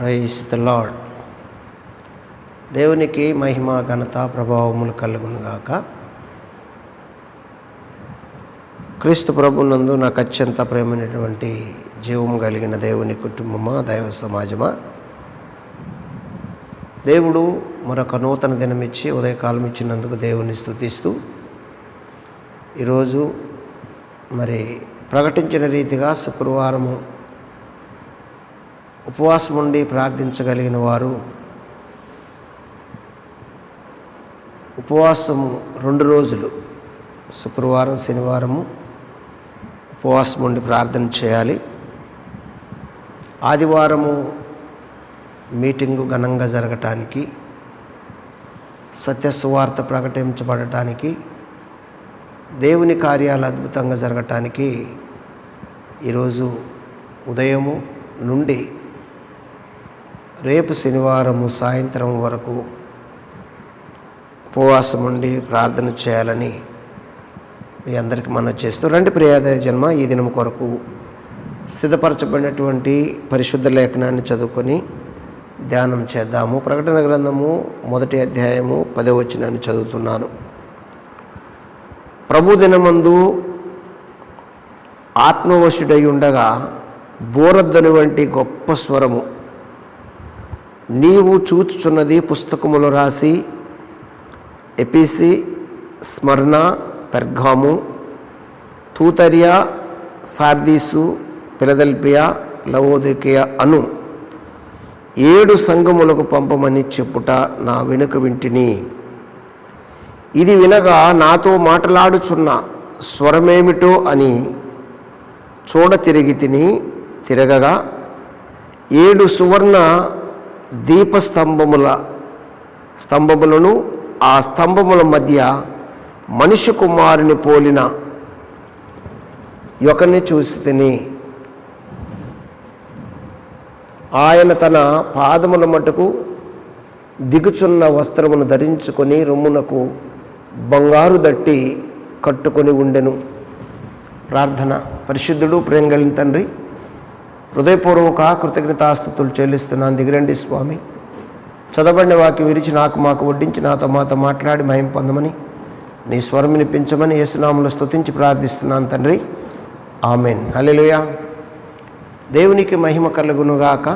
Praise the lord దేవునికి మహిమ ఘనత ప్రభావములు కలుగునుగాక క్రీస్తు ప్రభునందు నాకు అత్యంత ప్రేమైనటువంటి జీవం కలిగిన దేవుని కుటుంబమా దైవ సమాజమా? దేవుడు మరొక నూతన దినమిచ్చి ఉదయకాలం ఇచ్చినందుకు దేవుని స్తుతిస్తూ ఈరోజు మరి ప్రకటించిన రీతిగా శుక్రవారము ఉపవాసం ఉండి ప్రార్థించగలిగిన వారు ఉపవాసము రెండు రోజులు శుక్రవారం శనివారము ఉపవాసం ఉండి ప్రార్థన చేయాలి. ఆదివారము మీటింగు ఘనంగా జరగటానికి సత్యసువార్త ప్రకటించబడటానికి దేవుని కార్యాలు అద్భుతంగా జరగటానికి ఈరోజు ఉదయము నుండి రేపు శనివారము సాయంత్రం వరకు ఉపవాసం ఉండి ప్రార్థన చేయాలని మీ అందరికీ మనం చేస్తూ రండి ప్రియాదయ జన్మ ఈ దినం కొరకు సిద్ధపరచబడినటువంటి పరిశుద్ధ లేఖనాన్ని చదువుకొని ధ్యానం చేద్దాము. ప్రకటన గ్రంథము మొదటి అధ్యాయము పదో చదువుతున్నాను. ప్రభు దినమందు ఆత్మవశుడై ఉండగా బోరద్దను వంటి గొప్ప స్వరము నీవు చూచుచున్నది పుస్తకములు రాసి ఎపిసి స్మరణ పెర్గాము తూతరియా సార్దీసు పిలదల్పియా లవోదికియా అను ఏడు సంఘములకు పంపమని చెప్పుట నా వెనుక వింటిని. ఇది వినగా నాతో మాట్లాడుచున్న స్వరమేమిటో అని చూడ తిరిగి తిని తిరగగా ఏడు సువర్ణ దీపస్తంభముల స్తంభములను ఆ స్తంభముల మధ్య మనిషి కుమారుని పోలిన ఒకరిని చూసి తిని ఆయన తన పాదముల మటుకు దిగుచున్న వస్త్రమును ధరించుకొని రొమ్మునకు బంగారు దట్టి కట్టుకొని ఉండెను. ప్రార్థన. పరిశుద్ధుడు ప్రేమ తండ్రి హృదయపూర్వక కృతజ్ఞతాస్థుతులు చెల్లిస్తున్నాను. దిగిరండి స్వామి. చదవబడిన వాకి విరిచి నాకు మాకు వడ్డించి నాతో మాతో మాట్లాడి మహిం పొందమని నీ స్వరం వినిపించమని యేసునాములు స్తుతించి ప్రార్థిస్తున్నాను తండ్రి. ఆమెన్. హల్లెలూయా. దేవునికి మహిమ కలుగునుగాక.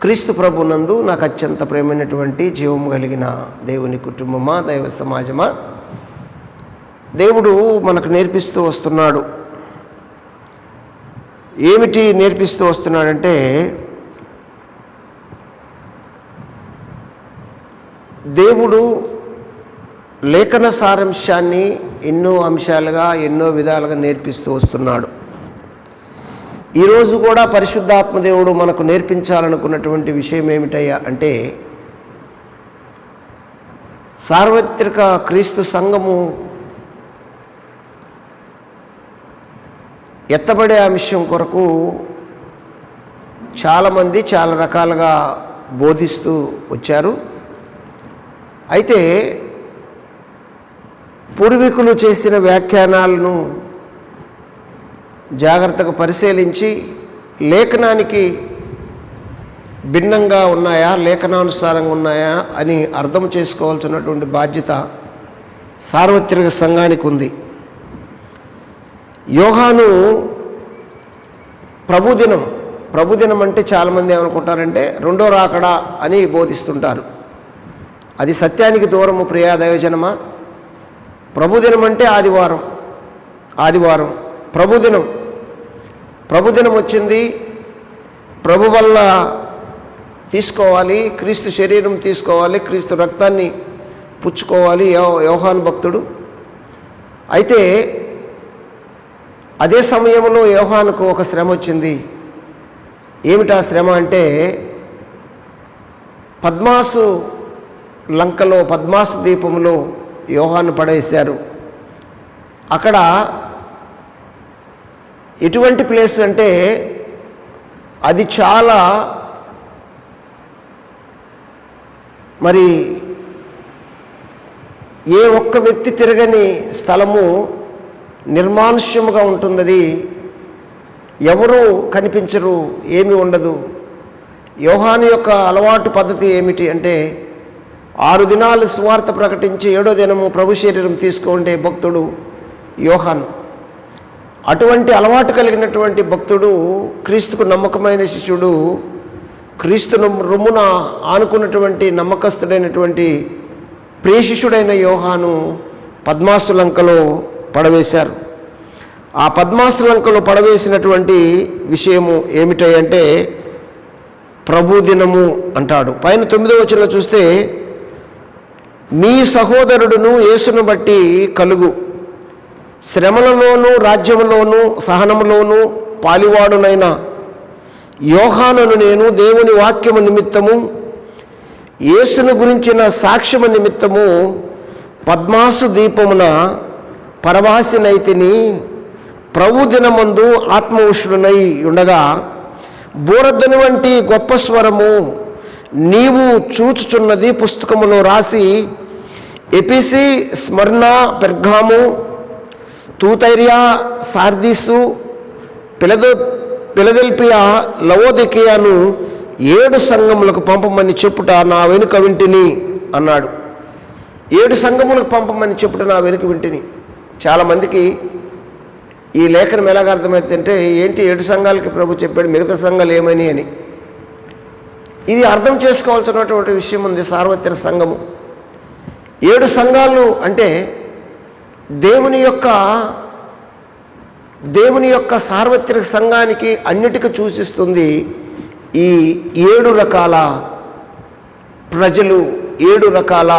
క్రీస్తు ప్రభునందు నాకు అత్యంత ప్రేమైనటువంటి జీవం కలిగిన దేవుని కుటుంబమా దైవ సమాజమా? దేవుడు మనకు నేర్పిస్తూ వస్తున్నాడు. ఏమిటి నేర్పిస్తూ వస్తున్నాడంటే దేవుడు లేఖన సారాంశాన్ని ఎన్నో అంశాలుగా ఎన్నో విధాలుగా నేర్పిస్తూ వస్తున్నాడు. ఈరోజు కూడా పరిశుద్ధాత్మ దేవుడు మనకు నేర్పించాలనుకున్నటువంటి విషయం ఏమిటయ్యా అంటే సార్వత్రిక క్రీస్తు సంఘము ఎత్తబడే అంశం కొరకు చాలామంది చాలా రకాలుగా బోధిస్తూ వచ్చారు. అయితే పూర్వీకులు చేసిన వ్యాఖ్యానాలను జాగ్రత్తగా పరిశీలించి లేఖనానికి భిన్నంగా ఉన్నాయా లేఖనానుసారంగా ఉన్నాయా అని అర్థం చేసుకోవాల్సినటువంటి బాధ్యత సార్వత్రిక సంఘానికి ఉంది. యోహాను ప్రభుదినం. ప్రభుదినం అంటే చాలామంది ఏమనుకుంటారంటే రెండో రాకడా అని బోధిస్తుంటారు. అది సత్యానికి దూరము ప్రియాదయోజనమా ప్రభుదినం అంటే ఆదివారం. ఆదివారం. ప్రభుదినం. ప్రభుదినం వచ్చింది. ప్రభు వల్ల తీసుకోవాలి క్రీస్తు శరీరం తీసుకోవాలి క్రీస్తు రక్తాన్ని పుచ్చుకోవాలి యో యోహాను భక్తుడు. అయితే అదే సమయంలో యోహానుకు ఒక శ్రమ వచ్చింది. ఏమిటా శ్రమ అంటే పద్మాసు లంకలో పద్మాసు దీపంలో యోహాను పడేశారు. అక్కడ ఎటువంటి ప్లేస్ అంటే అది చాలా మరి ఏ ఒక్క వ్యక్తి తిరగని స్థలము నిర్మానుష్యముగా ఉంటున్నది. ఎవరు కనిపించరు ఏమి ఉండదు. యోహాను యొక్క అలవాటు పద్ధతి ఏమిటి అంటే ఆరు దినాలు స్వార్థ ప్రకటించి ఏడో దినము ప్రభు శరీరం తీసుకుంటే భక్తుడు యోహాను. అటువంటి అలవాటు కలిగినటువంటి భక్తుడు క్రీస్తుకు నమ్మకమైన శిష్యుడు క్రీస్తును రొమ్మున ఆనుకున్నటువంటి నమ్మకస్తుడైనటువంటి ప్రియ శిష్యుడైన యోహాను పద్మాసులంకలో పడవేశారు. ఆ పద్మాసులంకలో పడవేసినటువంటి విషయము ఏమిటంటే ప్రభుదినము అంటాడు. పైన తొమ్మిదో వచనంలో చూస్తే మీ సహోదరుడును యేసును బట్టి కలుగు. శ్రమలలోనూ రాజ్యములోనూ సహనములోనూ పాలివాడునైన యోహానను నేను దేవుని వాక్యము నిమిత్తము యేసును గురించిన సాక్ష్యము నిమిత్తము పద్మాసు దీపమున పరవాసినైతిని ప్రభు దినమందు ఆత్మవుషుడునై ఉండగా బూరద్దని వంటి గొప్ప స్వరము నీవు చూచుచున్నది పుస్తకములో రాసి ఎపిసి స్మరణ పెర్గాము తూతైరియా సార్దీసు పిలదో పిలదెల్పియా లవోదికియాను ఏడు సంఘములకు పంపమని చెప్పుట నా వెనుక వింటిని అన్నాడు. ఏడు సంఘములకు పంపమని చెప్పుట నా వెనుక వింటిని. చాలామందికి ఈ లేఖనం ఎలాగ అర్థమవుతుందంటే ఏంటి ఏడు సంఘాలకి ప్రభు చెప్పాడు మిగతా సంఘాలు ఏమని అని. ఇది అర్థం చేసుకోవాల్సినటువంటి విషయం ఉంది సార్వత్రిక సంఘము. ఏడు సంఘాలు అంటే దేవుని యొక్క దేవుని యొక్క సార్వత్రిక సంఘానికి అన్నిటికీ సూచిస్తుంది ఈ ఏడు రకాల ప్రజలు ఏడు రకాల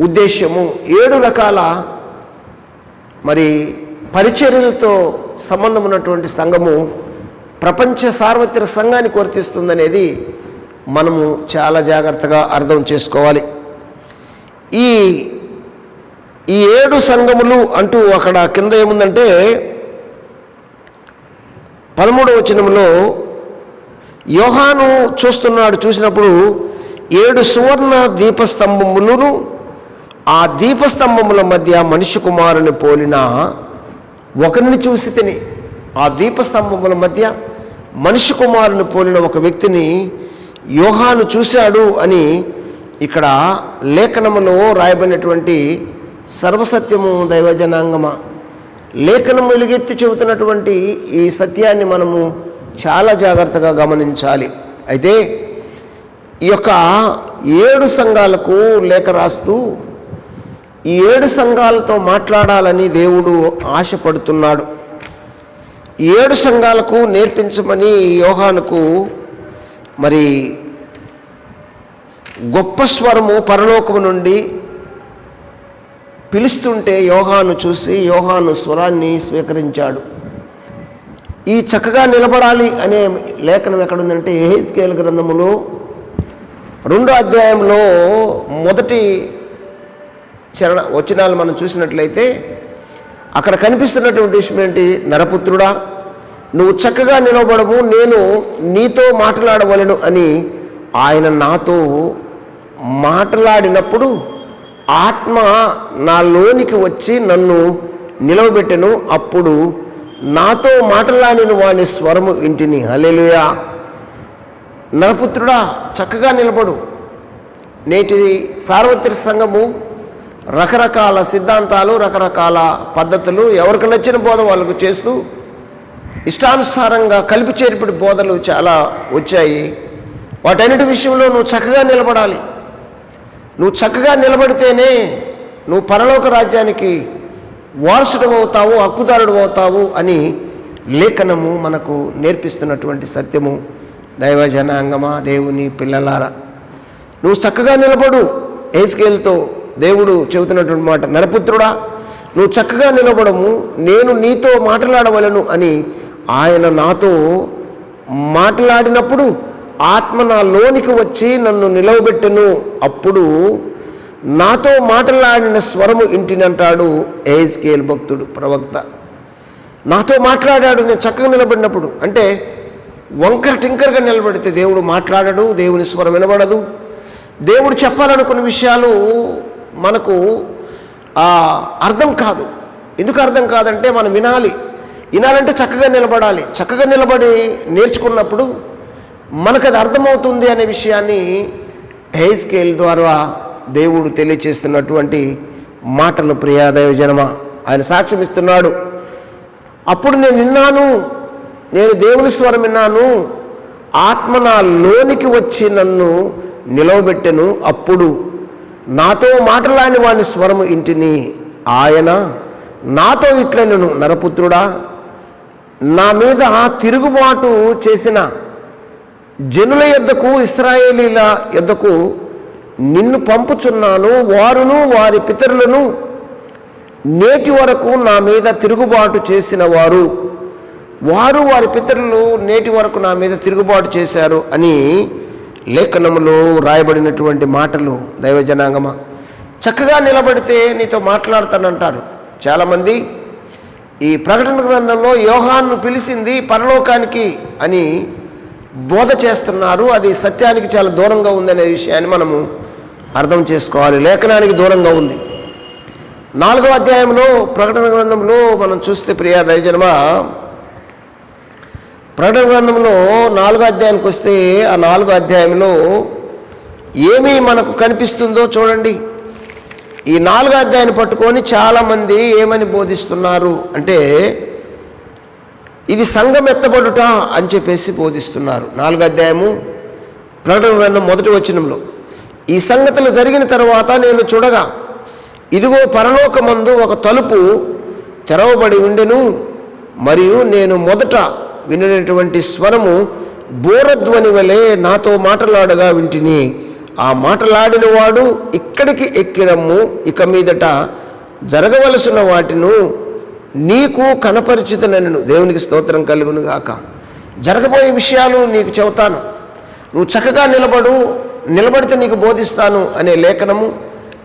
ఉద్దేశము ఏడు రకాల మరి పరిచర్యలతో సంబంధం ఉన్నటువంటి సంఘము ప్రపంచ సార్వత్రిక సంఘానికి వర్తిస్తుందనేది మనము చాలా జాగ్రత్తగా అర్థం చేసుకోవాలి. ఈ ఈ ఏడు సంఘములు అంటూ అక్కడ కింద ఏముందంటే పదమూడవ వచనంలో యోహాను చూస్తున్నాడు చూసినప్పుడు ఏడు సువర్ణ దీపస్తంభములను ఆ దీపస్తంభముల మధ్య మనిషి కుమారుని పోలిన ఒకరిని చూసి తిని ఆ దీపస్తంభముల మధ్య మనిషి కుమారుని పోలిన ఒక వ్యక్తిని యోహాను చూశాడు అని ఇక్కడ లేఖనములో రాయబడినటువంటి సర్వసత్యము దైవజనాంగమ లేఖనం వెలుగెత్తి చెబుతున్నటువంటి ఈ సత్యాన్ని మనము చాలా జాగ్రత్తగా గమనించాలి. అయితే ఈ యొక్క ఏడు సంఘాలకు లేఖ రాస్తూ ఈ ఏడు సంఘాలతో మాట్లాడాలని దేవుడు ఆశపడుతున్నాడు. ఈ ఏడు సంఘాలకు నేర్పించమని యోహానుకు మరి గొప్ప స్వరము పరలోకము నుండి పిలుస్తుంటే యోహాను చూసి యోహాను స్వరాన్ని స్వీకరించాడు. ఈ చక్కగా నిలబడాలి అనే లేఖనం ఎక్కడుందంటే ఏహెస్కేల్ గ్రంథములో రెండో అధ్యాయంలో మొదటి చరణ వచనాలు మనం చూసినట్లయితే అక్కడ కనిపిస్తున్నటువంటి విషయం ఏంటి? నరపుత్రుడా నువ్వు చక్కగా నిలబడము నేను నీతో మాట్లాడవలను అని ఆయన నాతో మాట్లాడినప్పుడు ఆత్మ నా లోనికి వచ్చి నన్ను నిలవబెట్టెను. అప్పుడు నాతో మాట్లాడిన వాని స్వరము ఇంటిని హలేలుయా నరపుత్రుడా చక్కగా నిలబడు. నేటి సార్వత్రిక సంఘము రకరకాల సిద్ధాంతాలు రకరకాల పద్ధతులు ఎవరికి నచ్చిన బోధ వాళ్ళకు చేస్తూ ఇష్టానుసారంగా కలిపి చేర్పిడి బోధలు చాలా వచ్చాయి. వాటన్నిటి విషయంలో నువ్వు చక్కగా నిలబడాలి. నువ్వు చక్కగా నిలబడితేనే నువ్వు పరలోక రాజ్యానికి వారసుడు అవుతావు హక్కుదారుడు అవుతావు అని లేఖనము మనకు నేర్పిస్తున్నటువంటి సత్యము. దైవ జనాంగమా దేవుని పిల్లలారా నువ్వు చక్కగా నిలబడు. ఏస్కేల్తో దేవుడు చెబుతున్నటువంటి మాట నరపుత్రుడా నువ్వు చక్కగా నిలబడము నేను నీతో మాట్లాడవలను అని ఆయన నాతో మాట్లాడినప్పుడు ఆత్మ నా లోనికి వచ్చి నన్ను నిలవబెట్టెను. అప్పుడు నాతో మాట్లాడిన స్వరము ఇంటినంటాడు ఏజ్కేల్ భక్తుడు ప్రవక్త. నాతో మాట్లాడాడు నేను చక్కగా నిలబడినప్పుడు అంటే వంకర టింకర్గా నిలబడితే దేవుడు మాట్లాడడు దేవుని స్వరం వినబడదు. దేవుడు చెప్పాలనుకున్న విషయాలు మనకు అర్థం కాదు. ఎందుకు అర్థం కాదంటే మనం వినాలి. వినాలంటే చక్కగా నిలబడాలి. చక్కగా నిలబడి నేర్చుకున్నప్పుడు మనకు అది అర్థమవుతుంది అనే విషయాన్ని హెయిస్కేల్ ద్వారా దేవుడు తెలియచేస్తున్నటువంటి మాటలు ప్రియాదయోజనమ. ఆయన సాక్ష్యం ఇస్తున్నాడు. అప్పుడు నేను విన్నాను. నేను దేవుని స్వరం విన్నాను. ఆత్మ నా లోనికి వచ్చి నన్ను నిలవబెట్టెను. అప్పుడు నాతో మాటలాని వాని స్వరము ఇంటిని ఆయన నాతో ఇట్లనను నరపుత్రుడా. నా మీద తిరుగుబాటు చేసిన జనుల యొద్దకు ఇస్రాయేలీల యొద్దకు నిన్ను పంపుచున్నాను వారును వారి పితరులను నేటి వరకు నా మీద తిరుగుబాటు చేసిన వారు వారు వారి పితరులు నేటి వరకు నా మీద తిరుగుబాటు చేశారు అని లేఖనములో రాయబడినటువంటి మాటలు దైవజనాంగమ చక్కగా నిలబడితే నీతో మాట్లాడతానంటారు. చాలామంది ఈ ప్రకటన గ్రంథంలో యోహాన్ను పిలిచింది పరలోకానికి అని బోధ చేస్తున్నారు. అది సత్యానికి చాలా దూరంగా ఉందనే విషయాన్ని మనము అర్థం చేసుకోవాలి. లేఖనానికి దూరంగా ఉంది. నాలుగో అధ్యాయంలో ప్రకటన గ్రంథంలో మనం చూస్తే ప్రియా దయజనమా ప్రకటన గ్రంథంలో నాలుగో అధ్యాయానికి వస్తే ఆ నాలుగో అధ్యాయంలో ఏమి మనకు కనిపిస్తుందో చూడండి. ఈ నాలుగో అధ్యాయాన్ని పట్టుకొని చాలామంది ఏమని బోధిస్తున్నారు అంటే ఇది సంఘం ఎత్తబడుట అని చెప్పేసి బోధిస్తున్నారు. నాలుగో అధ్యాయము ప్రకటన గ్రంథం మొదటి వచనంలో. ఈ సంగతులు జరిగిన తర్వాత నేను చూడగా ఇదిగో పరలోకమందు ఒక తలుపు తెరవబడి ఉండెను మరియు నేను మొదట వినినటువంటి స్వరము బోరధ్వని వలె నాతో మాటలాడగా వింటిని. ఆ మాటలాడిన వాడు ఇక్కడికి ఎక్కిరమ్ము ఇక మీదట జరగవలసిన వాటిను నీకు కనపరిచితనను. దేవునికి స్తోత్రం కలుగునుగాక జరగబోయే విషయాలు నీకు చెబుతాను. నువ్వు చక్కగా నిలబడు నిలబడితే నీకు బోధిస్తాను అనే లేఖనము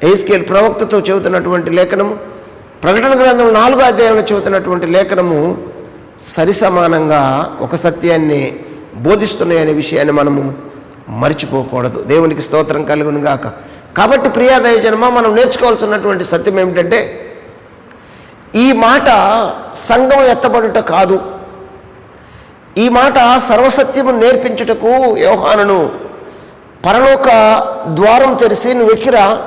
ఎయిస్కేల్ ప్రవక్తతో చెబుతున్నటువంటి లేఖనము ప్రకటన గ్రంథం నాలుగో అధ్యాయంలో చెబుతున్నటువంటి లేఖనము సరిసమానంగా ఒక సత్యాన్ని బోధిస్తున్నాయనే విషయాన్ని మనము మర్చిపోకూడదు. దేవునికి స్తోత్రం కలుగును గాక. కాబట్టి ప్రియాదయ జన్మ మనం నేర్చుకోవాల్సినటువంటి సత్యం ఏమిటంటే ఈ మాట సంఘం ఎత్తబడుట కాదు. ఈ మాట సర్వసత్యము నేర్పించుటకు యోహానును పరలోక ద్వారం తెరిచి నువ్వు ఎక్కిరా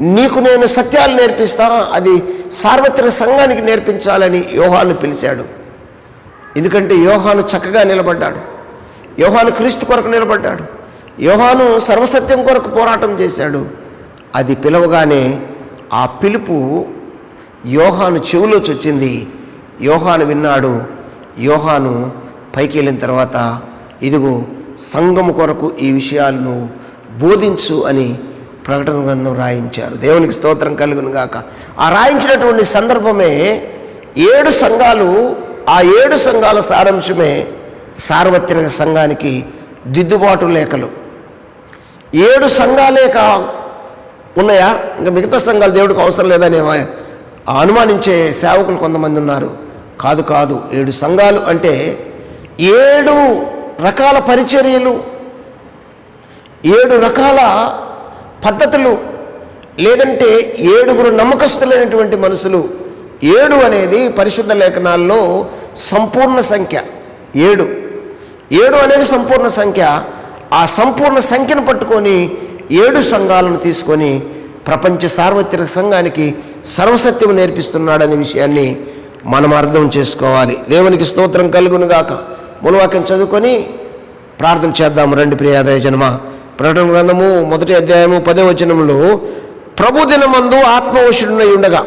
నీకు నేను సత్యాలు నేర్పిస్తా అది సార్వత్రిక సంఘానికి నేర్పించాలని యోహాను పిలిచాడు. ఎందుకంటే యోహాను చక్కగా నిలబడ్డాడు. యోహాను క్రీస్తు కొరకు నిలబడ్డాడు. యోహాను సర్వసత్యం కొరకు పోరాటం చేశాడు. అది పిలవగానే ఆ పిలుపు యోహాను చెవిలో చొచ్చింది. యోహాను విన్నాడు. యోహాను పైకి వెళ్ళిన తర్వాత ఇదిగో సంఘము కొరకు ఈ విషయాలను బోధించు అని ప్రకటన గ్రంథం రాయించారు. దేవునికి స్తోత్రం కలుగును గాక. ఆ రాయించినటువంటి సందర్భమే ఏడు సంఘాలు ఆ ఏడు సంఘాల సారాంశమే సార్వత్రిక సంఘానికి దిద్దుబాటు లేఖలు. ఏడు సంఘాలే కా ఉన్నాయా? ఇంకా మిగతా సంఘాలు దేవుడికి అవసరం లేదని అనుమానించే సేవకులు కొంతమంది ఉన్నారు. కాదు కాదు. ఏడు సంఘాలు అంటే ఏడు రకాల పరిచర్యలు ఏడు రకాల పద్ధతులు లేదంటే ఏడుగురు నమ్మకస్తులైనటువంటి మనుషులు ఏడు అనేది పరిశుద్ధ లేఖనాల్లో సంపూర్ణ సంఖ్య. ఏడు. ఏడు అనేది సంపూర్ణ సంఖ్య. ఆ సంపూర్ణ సంఖ్యను పట్టుకొని ఏడు సంఘాలను తీసుకొని ప్రపంచ సార్వత్రిక సంఘానికి సర్వసత్యం నేర్పిస్తున్నాడనే విషయాన్ని మనం అర్థం చేసుకోవాలి. దేవునికి స్తోత్రం కలుగునుగాక మూలవాక్యం చదువుకొని ప్రార్థన చేద్దాం రండి ప్రియాదయ జన్మ. ప్రకటన గ్రంథము మొదటి అధ్యాయము పదే వచనంలో ప్రభు దినమందు ఆత్మవశుడునై ఉండగా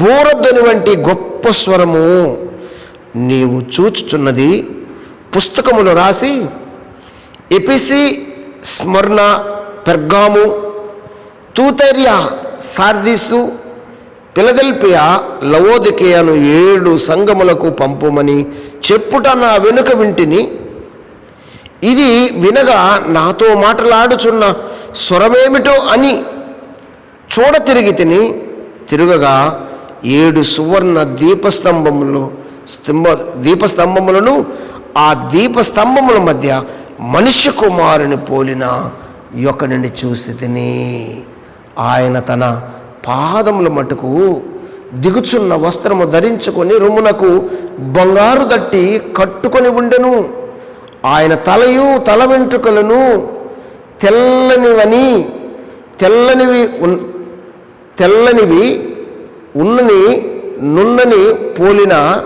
బూరధ్వని వంటి గొప్ప స్వరము నీవు చూచుచున్నది పుస్తకములు రాసి ఎపిసి స్మరణ పెర్గాము తూతర్యా సార్దీసు పిలదెల్పియా లవోదికేయను ఏడు సంగములకు పంపుమని చెప్పుట నా వెనుక వింటిని. ఇది వినగా నాతో మాటలాడుచున్న స్వరమేమిటో అని చూడ తిరిగి తిని తిరుగగా ఏడు సువర్ణ దీపస్తంభములు స్తంభ దీపస్తంభములను ఆ దీపస్తంభముల మధ్య మనుష్య కుమారుని పోలిన యొక్కడిని చూసి తిని ఆయన తన పాదముల మటుకు దిగుచున్న వస్త్రము ధరించుకొని రొమ్మునకు బంగారు దట్టి కట్టుకొని ఉండెను. ఆయన తలయు తల వెంట్రుకలను తెల్లనివని తెల్లనివి ఉన్ తెల్లనివి ఉన్నని నున్నని పోలిన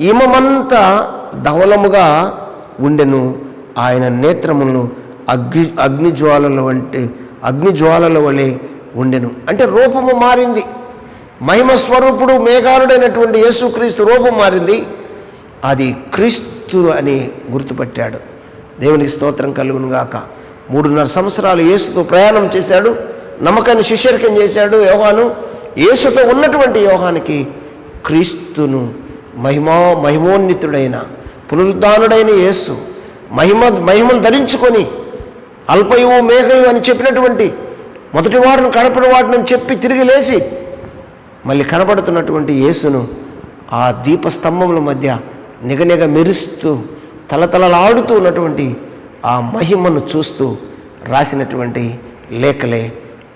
ఇమమంతా ధవలముగా ఉండెను. ఆయన నేత్రములను అగ్ని అగ్నిజ్వాలల వంటి అగ్నిజ్వాలల వలె ఉండెను. అంటే రూపము మారింది. మహిమ స్వరూపుడు మేఘాలుడైనటువంటి యేసుక్రీస్తు రూపం మారింది. అది క్రీస్తు అని గుర్తుపట్టాడు. దేవునికి స్తోత్రం కలుగునుగాక. మూడున్నర సంవత్సరాలు యేసుతో ప్రయాణం చేశాడు. నమ్మకాన్ని శిష్యరికం చేశాడు యోగాను యేసుతో ఉన్నటువంటి యోహానికి క్రీస్తును మహిమా మహిమోన్నితుడైన పునరుద్ధానుడైన యేసు మహిమ మహిమను ధరించుకొని అల్పయువు మేఘయు అని చెప్పినటువంటి మొదటి వాడును కనపడి వాడునని చెప్పి తిరిగి లేచి మళ్ళీ కనబడుతున్నటువంటి యేసును ఆ దీపస్తంభముల మధ్య నిగనిగ మెరుస్తూ తలతలలాడుతూ ఉన్నటువంటి ఆ మహిమను చూస్తూ రాసినటువంటి లేఖలే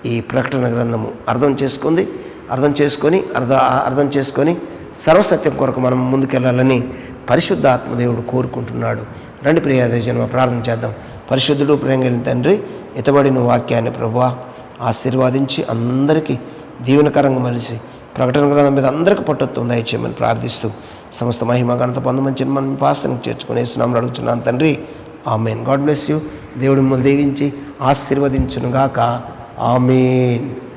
ఈ ప్రకటన గ్రంథము. అర్థం చేసుకుంది. అర్థం చేసుకొని అర్థ అర్థం చేసుకొని సర్వసత్యం కొరకు మనం ముందుకెళ్ళాలని పరిశుద్ధ ఆత్మదేవుడు కోరుకుంటున్నాడు. రండి ప్రియాదే జన్మ ప్రార్థన చేద్దాం. పరిశుద్ధుడు ప్రేంగలిన తండ్రి ఇతబడిన వాక్యాన్ని ప్రభా ఆశీర్వాదించి అందరికీ దీవెనకరంగా మలిసి ప్రకటన గ్రంథం మీద అందరికీ పట్టొత్తుంది దయచేయమని ప్రార్థిస్తూ సమస్త మహిమ ఘనత పొందమని మనం పాసనం చేర్చుకుని వేస్తున్నామని అడుగుతున్నాను తండ్రి. ఆమెన్. God bless you. దేవుడు మిమ్మల్ని దీవించి ఆశీర్వదించునుగాక. ఆమెన్.